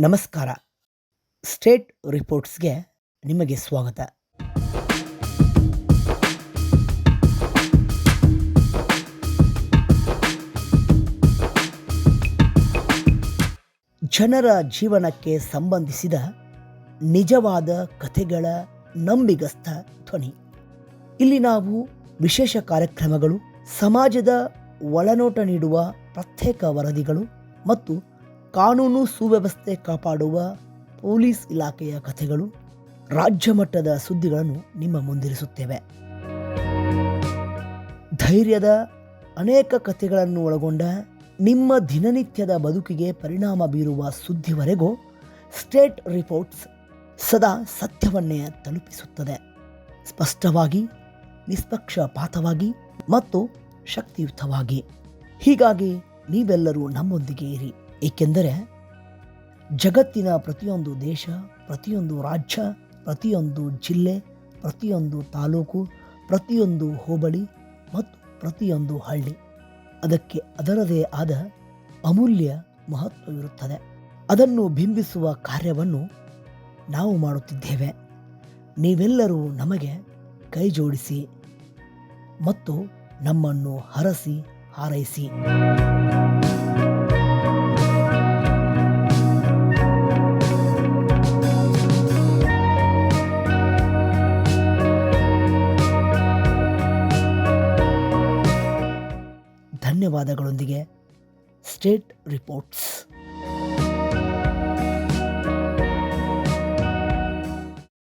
ನಮಸ್ಕಾರ. ಸ್ಟೇಟ್ ರಿಪೋರ್ಟ್ಸ್ಗೆ ನಿಮಗೆ ಸ್ವಾಗತ. ಜನರ ಜೀವನಕ್ಕೆ ಸಂಬಂಧಿಸಿದ ನಿಜವಾದ ಕಥೆಗಳ ನಂಬಿಗಸ್ತ ಧ್ವನಿ. ಇಲ್ಲಿ ನಾವು ವಿಶೇಷ ಕಾರ್ಯಕ್ರಮಗಳು, ಸಮಾಜದ ಒಳನೋಟ ನೀಡುವ ಪ್ರತ್ಯೇಕ ವರದಿಗಳು ಮತ್ತು ಕಾನೂನು ಸುವ್ಯವಸ್ಥೆ ಕಾಪಾಡುವ ಪೊಲೀಸ್ ಇಲಾಖೆಯ ಕಥೆಗಳು ರಾಜ್ಯ ಮಟ್ಟದ ಸುದ್ದಿಗಳನ್ನು ನಿಮ್ಮ ಮುಂದಿರಿಸುತ್ತೇವೆ. ಧೈರ್ಯದ ಅನೇಕ ಕಥೆಗಳನ್ನು ಒಳಗೊಂಡ ನಿಮ್ಮ ದಿನನಿತ್ಯದ ಬದುಕಿಗೆ ಪರಿಣಾಮ ಬೀರುವ ಸುದ್ದಿವರೆಗೂ ಸ್ಟೇಟ್ ರಿಪೋರ್ಟ್ಸ್ ಸದಾ ಸತ್ಯವನ್ನೇ ತಲುಪಿಸುತ್ತದೆ. ಸ್ಪಷ್ಟವಾಗಿ, ನಿಷ್ಪಕ್ಷಪಾತವಾಗಿ ಮತ್ತು ಶಕ್ತಿಯುತವಾಗಿ. ಹೀಗಾಗಿ ನೀವೆಲ್ಲರೂ ನಮ್ಮೊಂದಿಗೆ ಇರಿ. ಏಕೆಂದರೆ ಜಗತ್ತಿನ ಪ್ರತಿಯೊಂದು ದೇಶ, ಪ್ರತಿಯೊಂದು ರಾಜ್ಯ, ಪ್ರತಿಯೊಂದು ಜಿಲ್ಲೆ, ಪ್ರತಿಯೊಂದು ತಾಲೂಕು, ಪ್ರತಿಯೊಂದು ಹೋಬಳಿ ಮತ್ತು ಪ್ರತಿಯೊಂದು ಹಳ್ಳಿ. ಅದಕ್ಕೆ ಅದರದೇ ಆದ ಅಮೂಲ್ಯ ಮಹತ್ವವಿರುತ್ತದೆ. ಅದನ್ನು ಬಿಂಬಿಸುವ ಕಾರ್ಯವನ್ನು ನಾವು ಮಾಡುತ್ತಿದ್ದೇವೆ. ನೀವೆಲ್ಲರೂ ನಮಗೆ ಕೈ ಜೋಡಿಸಿ ಮತ್ತು ನಮ್ಮನ್ನು ಹರಸಿ ಹಾರೈಸಿ. ಧನ್ಯವಾದಗಳೊಂದಿಗೆ ಸ್ಟೇಟ್ ರಿಪೋರ್ಟ್ಸ್.